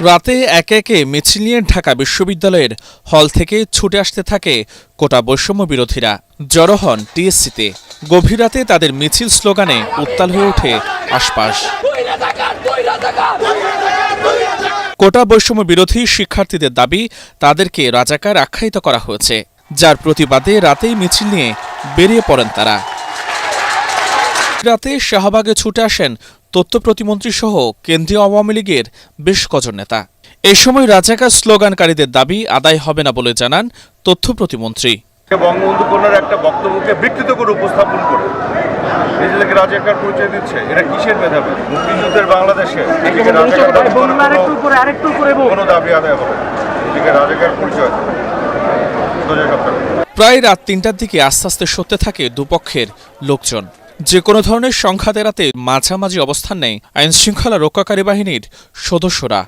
রাতে একে একে মিছিল নিয়ে ঢাকা বিশ্ববিদ্যালয়ের হল থেকে ছুটে আসতে থাকে কোটা বৈষম্য বিরোধীরা। জড়ো হন টিএসসিতে। গভীর রাতে তাদের মিছিল স্লোগানে উত্তাল হয়ে ওঠে আশপাশ। কোটা বৈষম্য বিরোধী শিক্ষার্থীদের দাবি, তাদেরকে রাজাকার আখ্যায়িত করা হয়েছে, যার প্রতিবাদে রাতেই মিছিল নিয়ে বেরিয়ে পড়েন তারা। রাতে শাহবাগে ছুটে আসেন তথ্য প্রতিমন্ত্রী সহ কেন্দ্রীয় আওয়ামী লীগের বেশ কজন নেতা। এ সময় রাজাকার স্লোগানকারীদের দাবি আদায় হবে না বলে জানান তথ্য প্রতিমন্ত্রী। বঙ্গবন্ধু কন্যার একটা বক্তব্যকে বিকৃত করে উপস্থাপন করে। নিজেদেরকে রাজাকার পরিচয় দিচ্ছে। এটা কিসের মেধাবী? মুক্তিযুদ্ধের বাংলাদেশে কোনো- কোনো দাবি আদায় হবে রাজাকার পরিচয় প্রায় রাত তিনটার দিকে আস্তে আস্তে সরতে থাকে দুপক্ষের লোকজন। যে কোনো ধরনের সংঘাত এড়াতে মাঝামাঝি অবস্থান নেয় আইনশৃঙ্খলা রক্ষাকারী বাহিনীর সদস্যরা।